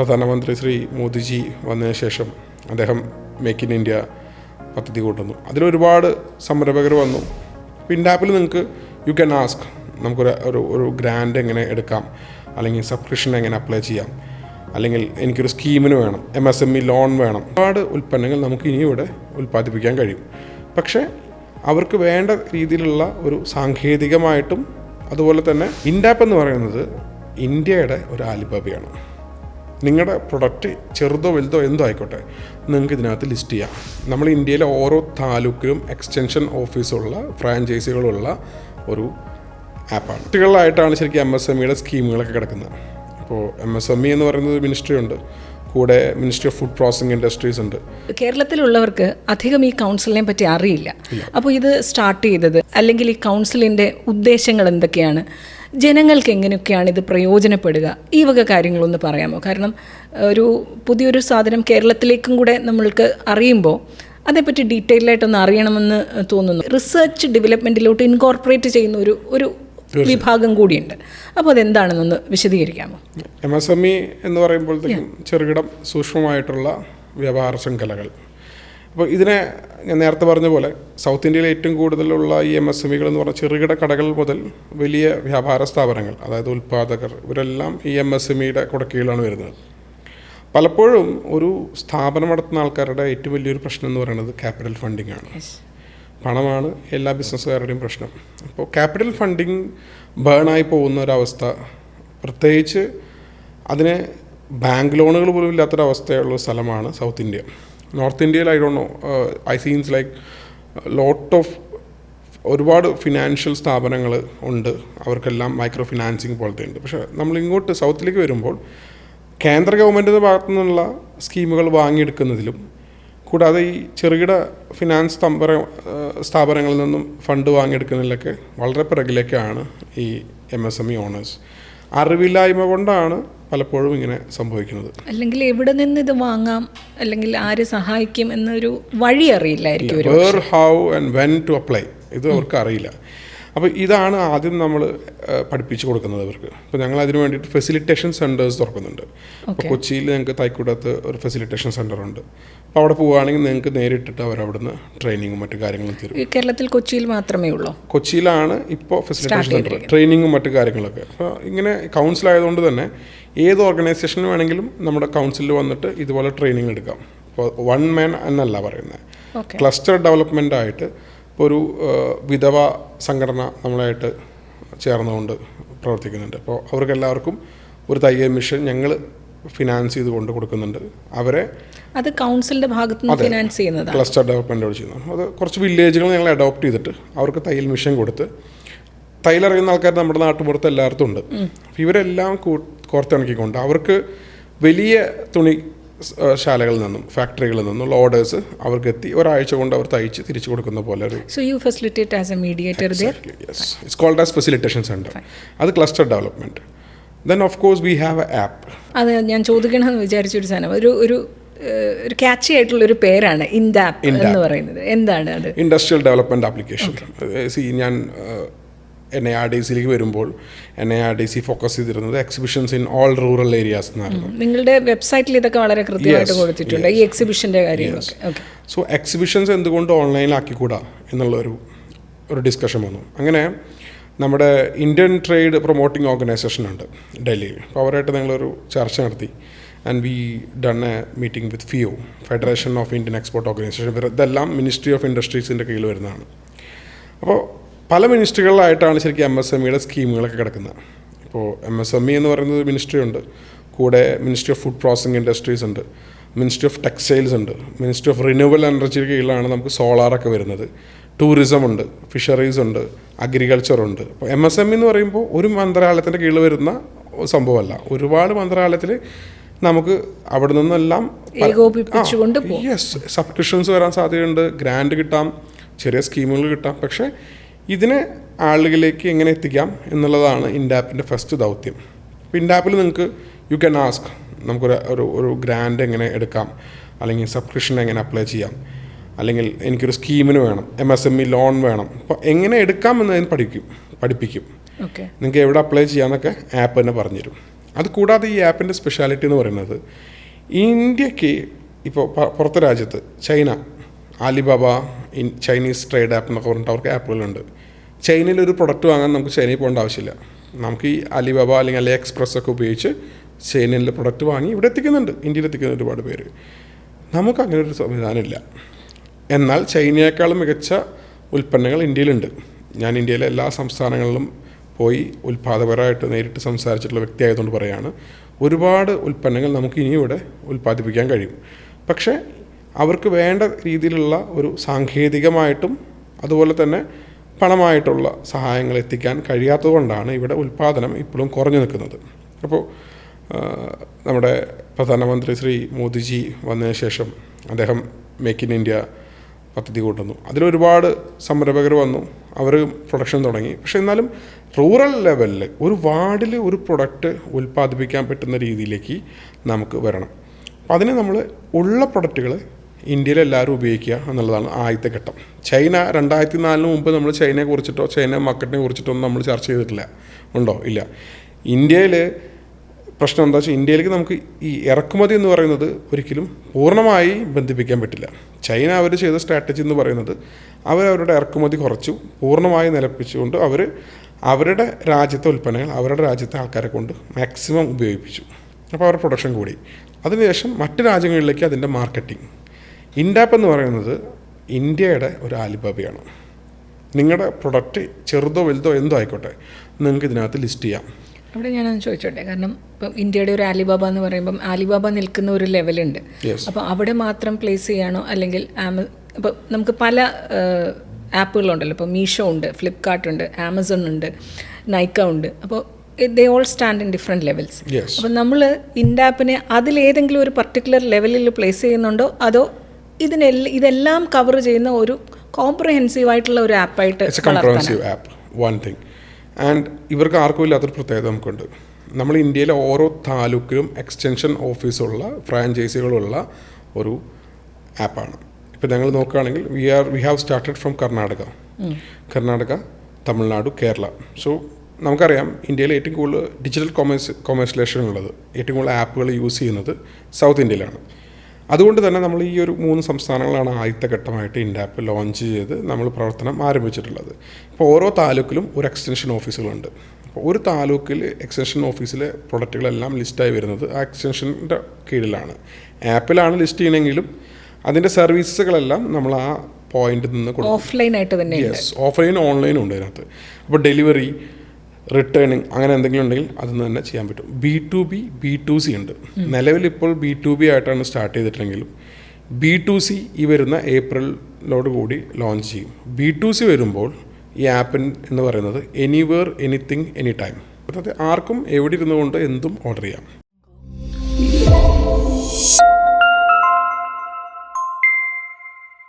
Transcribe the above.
പ്രധാനമന്ത്രി ശ്രീ മോദിജി വന്നതിന് ശേഷം അദ്ദേഹം മേക്ക് ഇൻ ഇന്ത്യ പദ്ധതി കൊണ്ടുവന്നു. അതിലൊരുപാട് സംരംഭകർ വന്നു. പിൻഡാപ്പിൽ നിങ്ങൾക്ക് യു ക്യാൻ ആസ്ക് നമുക്കൊരു ഒരു ഒരു ഗ്രാൻഡ് എങ്ങനെ എടുക്കാം? അല്ലെങ്കിൽ സബ്സ്ക്രിപ്ഷൻ എങ്ങനെ അപ്ലൈ ചെയ്യാം? അല്ലെങ്കിൽ എനിക്കൊരു സ്കീമിന് വേണം. M S M E loan വേണം. ഒരുപാട് ഉൽപ്പന്നങ്ങൾ നമുക്ക് ഇനി ഇവിടെ ഉൽപ്പാദിപ്പിക്കാൻ കഴിയും. പക്ഷേ അവർക്ക് വേണ്ട രീതിയിലുള്ള ഒരു സാങ്കേതികമായിട്ടും അതുപോലെ തന്നെ ഇൻഡാപ്പ് എന്ന് പറയുന്നത് ഇന്ത്യയുടെ ഒരു ആലിബാബയാണ് നിങ്ങളുടെ പ്രൊഡക്റ്റ് ചെറുതോ വലുതോ എന്തോ ആയിക്കോട്ടെ നിങ്ങൾക്ക് ഇതിനകത്ത് ലിസ്റ്റ് ചെയ്യാം. നമ്മൾ ഇന്ത്യയിലെ ഓരോ താലൂക്കിലും എക്സ്റ്റൻഷൻ ഓഫീസുള്ള ഫ്രാഞ്ചൈസികളുള്ള ഒരു ആപ്പാണ് കുട്ടികളിലായിട്ടാണ് ശരിക്കും എം എസ് എം ഇയുടെ സ്കീമുകളൊക്കെ കിടക്കുന്നത്. ഇപ്പോൾ എം എസ് എം ഇ എന്ന് പറയുന്നത് മിനിസ്ട്രി ഉണ്ട്. കൂടെ ministry of food processing industries ഉണ്ട്. കേരളത്തിലുള്ളവർക്ക് അധികം ഈ കൗൺസിലിനെ പറ്റി അറിയില്ല. അപ്പോൾ ഇത് സ്റ്റാർട്ട് ചെയ്തത് അല്ലെങ്കിൽ ഈ കൗൺസിലിന്റെ ഉദ്ദേശങ്ങൾ എന്തൊക്കെയാണ്? ജനങ്ങൾക്ക് എങ്ങനെയൊക്കെയാണ് ഇത് പ്രയോജനപ്പെടുക? ഈ വക കാര്യങ്ങളൊന്ന് പറയാമോ? കാരണം ഒരു പുതിയൊരു സാധനം കേരളത്തിലേക്കും കൂടെ നമ്മൾക്ക് അറിയുമ്പോൾ അതേപ്പറ്റി ഡീറ്റെയിൽ ആയിട്ടൊന്ന് അറിയണമെന്ന് തോന്നുന്നു. റിസർച്ച് ഡെവലപ്മെന്റിലോട്ട് ഇൻകോർപ്പറേറ്റ് ചെയ്യുന്ന ഒരു ഒരു വിഭാഗം കൂടിയുണ്ട്. അപ്പോൾ അതെന്താണെന്നൊന്ന് വിശദീകരിക്കാമോ? എം എസ് എം ഇ എന്ന് പറയുമ്പോഴത്തേക്കും ചെറുകിടം സൂക്ഷ്മമായിട്ടുള്ള വ്യാപാര ശൃംഖലകൾ. അപ്പോൾ ഇതിനെ ഞാൻ നേരത്തെ പറഞ്ഞ പോലെ സൗത്ത് ഇന്ത്യയിൽ ഏറ്റവും കൂടുതലുള്ള ഈ എം എസ് എം ഇകൾ എന്ന് പറഞ്ഞാൽ ചെറുകിട കടകൾ മുതൽ വലിയ വ്യാപാര സ്ഥാപനങ്ങൾ അതായത് ഉൽപ്പാദകർ ഇവരെല്ലാം ഈ എം എസ് എം ഇയുടെ കുടക്കീഴിലാണ് വരുന്നത്. പലപ്പോഴും ഒരു സ്ഥാപനം നടത്തുന്ന ആൾക്കാരുടെ ഏറ്റവും വലിയൊരു പ്രശ്നം എന്ന് പറയുന്നത് ക്യാപിറ്റൽ ഫണ്ടിങ് ആണ്. പണമാണ് എല്ലാ ബിസിനസ്സുകാരുടെയും പ്രശ്നം. അപ്പോൾ ക്യാപിറ്റൽ ഫണ്ടിങ് ബേണായി പോകുന്ന ഒരവസ്ഥ പ്രത്യേകിച്ച് അതിന് ബാങ്ക് ലോണുകൾ പോലും ഇല്ലാത്തൊരവസ്ഥയുള്ള സ്ഥലമാണ് സൗത്ത് ഇന്ത്യ. നോർത്ത് ഇന്ത്യയിൽ I don't know I seems like lot of ഒരുപാട് ഫിനാൻഷ്യൽ സ്ഥാപനങ്ങൾ ഉണ്ട്. അവർക്കെല്ലാം മൈക്രോ ഫിനാൻസിങ് പോലത്തെ ഉണ്ട്. പക്ഷേ നമ്മൾ ഇങ്ങോട്ട് സൗത്തിലേക്ക് വരുമ്പോൾ കേന്ദ്ര ഗവൺമെന്റിന്റെ ഭാഗത്തു നിന്നുള്ള സ്കീമുകൾ വാങ്ങിയെടുക്കുന്നതിലും കൂടാതെ ഈ ചെറുകിട ഫിനാൻസ് സ്തംഭര സ്ഥാപനങ്ങളിൽ നിന്നും ഫണ്ട് വാങ്ങിയെടുക്കുന്നതിലൊക്കെ വളരെ പിറകിലേക്കാണ് ഈ M S M E owners. അറിവില്ലായ്മ കൊണ്ടാണ് പലപ്പോഴും ഇങ്ങനെ സംഭവിക്കുന്നത്. അല്ലെങ്കിൽ എവിടെ നിന്ന് ഇത് വാങ്ങാം അല്ലെങ്കിൽ ആര് സഹായിക്കും എന്നൊരു വഴി അറിയില്ലായിരിക്കും where how and when to apply ഇത് അവർക്ക് അറിയില്ല. അപ്പോൾ ഇതാണ് ആദ്യം നമ്മൾ പഠിപ്പിച്ചു കൊടുക്കുന്നത് അവർക്ക് അപ്പോൾ ഞങ്ങൾ അതിന് വേണ്ടിയിട്ട് ഫെസിലിറ്റേഷൻ സെന്റേഴ്സ് തുറക്കുന്നുണ്ട്. അപ്പോൾ കൊച്ചിയിൽ ഞങ്ങൾക്ക് തൈക്കൂടത്ത് ഒരു ഫെസിലിറ്റേഷൻ സെന്റർ ഉണ്ട്. അപ്പോൾ അവിടെ പോവുകയാണെങ്കിൽ നിങ്ങൾക്ക് നേരിട്ടിട്ട് അവർ അവിടുന്ന് ട്രെയിനിങ്ങും മറ്റു കാര്യങ്ങളും തരും. കേരളത്തിൽ കൊച്ചിയിൽ മാത്രമേ ഉള്ളൂ? കൊച്ചിയിലാണ് ഇപ്പോൾ ഫെസിലിറ്റേഷൻ സെന്റർ ട്രെയിനിങ്ങും മറ്റു കാര്യങ്ങളൊക്കെ. അപ്പോൾ ഇങ്ങനെ കൗൺസിൽ ആയതുകൊണ്ട് തന്നെ ഏത് ഓർഗനൈസേഷന് വേണമെങ്കിലും നമ്മുടെ കൗൺസിലിൽ വന്നിട്ട് ഇതുപോലെ ട്രെയിനിങ് എടുക്കാം. അപ്പോൾ വൺ മാൻ എന്നല്ല പറയുന്നത് ക്ലസ്റ്റർ ഡെവലപ്മെന്റ് ആയിട്ട് ഇപ്പോൾ ഒരു വിധവ സംഘടന നമ്മളായിട്ട് ചേർന്നുകൊണ്ട് പ്രവർത്തിക്കുന്നുണ്ട്. അപ്പോൾ അവർക്കെല്ലാവർക്കും ഒരു തയ്യൽ മിഷൻ ഞങ്ങൾ ഫിനാൻസ് ചെയ്ത് കൊണ്ട് കൊടുക്കുന്നുണ്ട്. അവരെ അത് കൗൺസിലിന്റെ ഭാഗത്ത് നിന്ന് ഫിനാൻസ് ചെയ്യുന്നത് ക്ലസ്റ്റർ ഡെവലപ്മെന്റോട് ചെയ്യുന്നത് അത് കുറച്ച് വില്ലേജുകൾ ഞങ്ങൾ അഡോപ്റ്റ് ചെയ്തിട്ട് അവർക്ക് തയ്യൽ മിഷൻ കൊടുത്ത് തയ്യലറിയുന്ന ആൾക്കാർ നമ്മുടെ നാട്ടുപുറത്ത് എല്ലായിടത്തും ഉണ്ട്. ഇവരെല്ലാം കൂ- കോർത്തിണക്കിക്കൊണ്ട് അവർക്ക് വലിയ തുണി ശാലകളിൽ നിന്നും ഫാക്ടറികളിൽ നിന്നുള്ള ഓർഡേഴ്സ് അവർക്ക് എത്തി ഒരാഴ്ച കൊണ്ട് അവർ തയ്ച്ച് തിരിച്ചു കൊടുക്കുന്ന പോലെ ഒരു so you facilitate as a mediator there yes it's called as facilitation centre അത് cluster development then of course we have a app അത് ഞാൻ ചോദിക്കണമെന്ന് വിചാരിച്ചൊരു സാധനം. ഒരു ഒരു ഒരു ക്യാച്ചി ആയിട്ടുള്ള ഒരു പേരാണ് ഇൻഡാപ്പ് എന്ന് പറയുന്നത്. എന്താണ് അത്? ഇൻഡസ്ട്രിയൽ ഡെവലപ്മെന്റ് ആപ്ലിക്കേഷൻ സി ഞാൻ എൻ എ ആർ ഡി സിയിലേക്ക് വരുമ്പോൾ N A R D C focus ചെയ്തിരുന്നത് exhibitions in all rural areas എന്നായിരുന്നു. നിങ്ങളുടെ വെബ്സൈറ്റിൽ ഇതൊക്കെ വളരെ കൃത്യമായിട്ട് കൊടുത്തിട്ടുണ്ട്. ഈ എക്സിബിഷന്റെ കാര്യങ്ങളൊക്കെ. ഓക്കെ സോ എക്സിബിഷൻസ് എന്തുകൊണ്ട് ഓൺലൈനിലാക്കിക്കൂടാ എന്നുള്ളൊരു ഒരു ഡിസ്കഷൻ വന്നു. അങ്ങനെ നമ്മുടെ ഇന്ത്യൻ ട്രേഡ് പ്രൊമോട്ടിംഗ് ഓർഗനൈസേഷൻ ഉണ്ട് ഡൽഹിയിൽ. അപ്പോൾ അവരായിട്ട് ഞങ്ങളൊരു ചർച്ച നടത്തി. And we done a meeting with FIEO federation of Indian export organisation ഇതെല്ലാം മിനിസ്ട്രി ഓഫ് ഇൻഡസ്ട്രീസിന്റെ കീഴിൽ വരുന്നതാണ്. അപ്പോൾ പല മിനിസ്ട്രികളിലായിട്ടാണ് ശരിക്കും എം എസ് എം ഇയുടെ സ്കീമുകളൊക്കെ കിടക്കുന്നത്. ഇപ്പോൾ എം എസ് എം ഇ എന്ന് പറയുന്നത് മിനിസ്ട്രി ഉണ്ട് കൂടെ ministry of food processing industries ഉണ്ട്. മിനിസ്ട്രി ഓഫ് ടെക്സ്റ്റൈൽസ് ഉണ്ട്. മിനിസ്ട്രി ഓഫ് റിന്യൂവൽ എനർജിയുടെ കീഴിലാണ് നമുക്ക് സോളാറൊക്കെ വരുന്നത്. ടൂറിസം ഉണ്ട് ഫിഷറീസ് ഉണ്ട് അഗ്രികൾച്ചർ ഉണ്ട്. അപ്പോൾ എം എസ് എം എന്ന് പറയുമ്പോൾ ഒരു മന്ത്രാലയത്തിന്റെ കീഴിൽ വരുന്ന സംഭവമല്ല. ഒരുപാട് മന്ത്രാലയത്തിൽ നമുക്ക് അവിടെ നിന്നെല്ലാം യെസ് സബ്സ്ക്രിപ്ഷൻസ് വരാൻ സാധ്യതയുണ്ട്. ഗ്രാൻഡ് കിട്ടാം. ചെറിയ സ്കീമുകൾ കിട്ടാം. പക്ഷേ ഇതിനെ ആളുകളിലേക്ക് എങ്ങനെ എത്തിക്കാം എന്നുള്ളതാണ് ഇൻഡാപ്പിന്റെ ഫസ്റ്റ് ദൗത്യം. അപ്പോൾ ഇൻഡാപ്പിൽ നിങ്ങൾക്ക് യു ക്യാൻ ആസ്ക് നമുക്കൊരു ഒരു ഒരു ഗ്രാൻഡ് എങ്ങനെ എടുക്കാം? അല്ലെങ്കിൽ സബ്സ്ക്രിപ്ഷൻ എങ്ങനെ അപ്ലൈ ചെയ്യാം? അല്ലെങ്കിൽ എനിക്കൊരു സ്കീമിന് വേണം M S M E loan വേണം. അപ്പോൾ എങ്ങനെ എടുക്കാം എന്നതിന് പഠിക്കും പഠിപ്പിക്കും. നിങ്ങൾക്ക് എവിടെ അപ്ലൈ ചെയ്യാമെന്നൊക്കെ ആപ്പ് തന്നെ പറഞ്ഞുതരും. അത് കൂടാതെ ഈ ആപ്പിന്റെ സ്പെഷ്യാലിറ്റി എന്ന് പറയുന്നത് ഇന്ത്യയ്ക്ക് ഇപ്പോൾ പുറത്തെ രാജ്യത്ത് China Alibaba in Chinese trade app എന്നൊക്കെ പറഞ്ഞിട്ട് അവർക്ക് ആപ്പുകളുണ്ട് ചൈനയിൽ ഒരു പ്രൊഡക്റ്റ് വാങ്ങാൻ നമുക്ക് ചൈനയിൽ പോകേണ്ട ആവശ്യമില്ല. നമുക്ക് ഈ അലിബാബ അല്ലെങ്കിൽ അലി എക്സ്പ്രസ് ഒക്കെ ഉപയോഗിച്ച് ചൈനയിലെ പ്രൊഡക്റ്റ് വാങ്ങി ഇവിടെ എത്തിക്കുന്നുണ്ട്. ഇന്ത്യയിൽ എത്തിക്കുന്ന ഒരുപാട് പേര്. നമുക്ക് അങ്ങനെ ഒരു സംവിധാനമില്ല. എന്നാൽ ചൈനയേക്കാളും മികച്ച ഉൽപ്പന്നങ്ങൾ ഇന്ത്യയിലുണ്ട്. ഞാൻ ഇന്ത്യയിലെ എല്ലാ സംസ്ഥാനങ്ങളിലും പോയി ഉൽപ്പാദകരായിട്ട് നേരിട്ട് സംസാരിച്ചിട്ടുള്ള വ്യക്തിയായതുകൊണ്ട് പറയാണ് ഒരുപാട് ഉൽപ്പന്നങ്ങൾ നമുക്ക് ഇനി ഇവിടെ ഉൽപ്പാദിപ്പിക്കാൻ കഴിയും. പക്ഷേ അവർക്ക് വേണ്ട രീതിയിലുള്ള ഒരു സാങ്കേതികമായിട്ടും അതുപോലെ തന്നെ പണമായിട്ടുള്ള സഹായങ്ങൾ എത്തിക്കാൻ കഴിയാത്തതുകൊണ്ടാണ് ഇവിടെ ഉൽപ്പാദനം ഇപ്പോഴും കുറഞ്ഞു നിൽക്കുന്നത്. അപ്പോൾ നമ്മുടെ പ്രധാനമന്ത്രി ശ്രീ മോദിജി വന്നതിന് ശേഷം അദ്ദേഹം മേക്ക് ഇൻ ഇന്ത്യ പദ്ധതി കൊണ്ടുവന്നു. അതിലൊരുപാട് സംരംഭകർ വന്നു. അവർ പ്രൊഡക്ഷൻ തുടങ്ങി. പക്ഷെ എന്നാലും റൂറൽ ലെവലിൽ ഒരു വാർഡിൽ ഒരു പ്രൊഡക്റ്റ് ഉൽപ്പാദിപ്പിക്കാൻ പറ്റുന്ന രീതിയിലേക്ക് നമുക്ക് വരണം. അപ്പം അതിന് നമ്മൾ ഉള്ള പ്രൊഡക്റ്റുകൾ ഇന്ത്യയിൽ എല്ലാവരും ഉപയോഗിക്കുക എന്നുള്ളതാണ് ആദ്യത്തെ ഘട്ടം. ചൈന രണ്ടായിരത്തി നാലിന് മുമ്പ് നമ്മൾ ചൈനയെ കുറിച്ചിട്ടോ ചൈന മാർക്കറ്റിനെ കുറിച്ചിട്ടോ ഒന്നും നമ്മൾ ചർച്ച ചെയ്തിട്ടില്ല. ഉണ്ടോ? ഇല്ല. ഇന്ത്യയിൽ പ്രശ്നം എന്താ വെച്ചാൽ ഇന്ത്യയിലേക്ക് നമുക്ക് ഈ ഇറക്കുമതി എന്ന് പറയുന്നത് ഒരിക്കലും പൂർണമായി ബന്ധിപ്പിക്കാൻ പറ്റില്ല. ചൈന അവർ ചെയ്ത സ്ട്രാറ്റജി എന്ന് പറയുന്നത് അവർ അവരുടെ ഇറക്കുമതി കുറച്ചു പൂർണമായി നിലപ്പിച്ചുകൊണ്ട് അവർ അവരുടെ രാജ്യത്തെ ഉൽപ്പന്നങ്ങൾ അവരുടെ രാജ്യത്തെ ആൾക്കാരെ കൊണ്ട് മാക്സിമം ഉപയോഗിപ്പിച്ചു. അപ്പോൾ അവരുടെ പ്രൊഡക്ഷൻ കൂടി. അതിനുശേഷം മറ്റ് രാജ്യങ്ങളിലേക്ക് അതിന്റെ മാർക്കറ്റിംഗ് ഇൻഡാപ്പ് എന്ന് പറയുന്നത് ഇന്ത്യയുടെ ഒരു ആലിബാബയാണ് നിങ്ങളുടെ പ്രൊഡക്റ്റ് ചെറുതോ വലുതോ എന്തോ ആയിക്കോട്ടെ നിങ്ങൾക്ക് ഇതിനകത്ത് ലിസ്റ്റ് ചെയ്യാം. അവിടെ ഞാനൊന്ന് ചോദിച്ചോട്ടെ കാരണം ഇപ്പം ഇന്ത്യയുടെ ഒരു ആലിബാബ എന്ന് പറയുമ്പം ആലിബാബ നിൽക്കുന്ന ഒരു ലെവലുണ്ട്. അപ്പോൾ അവിടെ മാത്രം പ്ലേസ് ചെയ്യാണോ? അല്ലെങ്കിൽ ആമ ഇപ്പം നമുക്ക് പല ആപ്പുകളുണ്ടല്ലോ ഇപ്പോൾ മീഷോ ഉണ്ട് ഫ്ലിപ്കാർട്ട് ഉണ്ട് ആമസോൺ ഉണ്ട് നൈക്ക ഉണ്ട്. അപ്പോൾ they all stand in different levels അപ്പോൾ അപ്പം നമ്മൾ ഇൻഡാപ്പിനെ അതിലേതെങ്കിലും ഒരു പർട്ടിക്കുലർ ലെവലിൽ പ്ലേസ് ചെയ്യുന്നുണ്ടോ? അതോ ഇതിനെല്ലാം ഇതെല്ലാം കവർ ചെയ്യുന്ന ഒരു കോംപ്രഹെൻസീവ് ആയിട്ടുള്ള ഒരു ആപ്പായിട്ട് comprehensive app one thing and ഇവർക്ക് ആർക്കും ഇല്ലാത്തൊരു പ്രത്യേകത നമുക്കുണ്ട്. നമ്മൾ ഇന്ത്യയിലെ ഓരോ താലൂക്കിലും എക്സ്റ്റൻഷൻ ഓഫീസുള്ള ഫ്രാഞ്ചൈസികളുള്ള ഒരു ആപ്പാണ് ഇപ്പോൾ ഞങ്ങൾ നോക്കുകയാണെങ്കിൽ we are we have started from Karnataka Karnataka Tamil Nadu Kerala so നമുക്കറിയാം ഇന്ത്യയിൽ ഏറ്റവും കൂടുതൽ ഡിജിറ്റൽ കൊമേഴ്സ് കൊമേഴ്സ്ലേഷൻ ഉള്ളത് ഏറ്റവും കൂടുതൽ ആപ്പുകൾ യൂസ് ചെയ്യുന്നത് സൗത്ത് ഇന്ത്യയിലാണ് അതുകൊണ്ട് തന്നെ നമ്മൾ ഈ ഒരു മൂന്ന് സംസ്ഥാനങ്ങളാണ് ആദ്യത്തെ ഘട്ടമായിട്ട് ഇൻഡാപ്പ് ലോഞ്ച് ചെയ്ത് നമ്മൾ പ്രവർത്തനം ആരംഭിച്ചിട്ടുള്ളത്. ഇപ്പോൾ ഓരോ താലൂക്കിലും ഒരു എക്സ്റ്റൻഷൻ ഓഫീസുകളുണ്ട് അപ്പോൾ ഒരു താലൂക്കിൽ എക്സ്റ്റൻഷൻ ഓഫീസിലെ പ്രൊഡക്റ്റുകളെല്ലാം ലിസ്റ്റായി വരുന്നത് ആ എക്സ്റ്റൻഷന്റെ കീഴിലാണ്. ആപ്പിലാണ് ലിസ്റ്റ് ചെയ്യണമെങ്കിലും അതിന്റെ സർവീസുകളെല്ലാം നമ്മൾ ആ പോയിന്റിൽ നിന്ന് കൊടുക്കും. ഓഫ്ലൈൻ ആയിട്ട് തന്നെ യെസ് ഓഫ്ലൈൻ ഓൺലൈനും ഉണ്ട് അതിനകത്ത്. അപ്പോൾ ഡെലിവറി റിട്ടേണിങ് അങ്ങനെ എന്തെങ്കിലും ഉണ്ടെങ്കിൽ അതൊന്നും തന്നെ ചെയ്യാൻ പറ്റും. B to B B to C ഉണ്ട്. നിലവിൽ ഇപ്പോൾ ബി ടു ബി ആയിട്ടാണ് സ്റ്റാർട്ട് ചെയ്തിട്ടുണ്ടെങ്കിലും ബി ടു സി ഈ വരുന്ന ഏപ്രിലോട് കൂടി ലോഞ്ച് ചെയ്യും. ബി ടു സി വരുമ്പോൾ ഈ ആപ്പിൻ എന്ന് പറയുന്നത് എനിവേർ എനിത്തിങ് എനി ടൈം അതായത് ആർക്കും എവിടെ ഇരുന്നുകൊണ്ട് എന്തും ഓർഡർ ചെയ്യാം.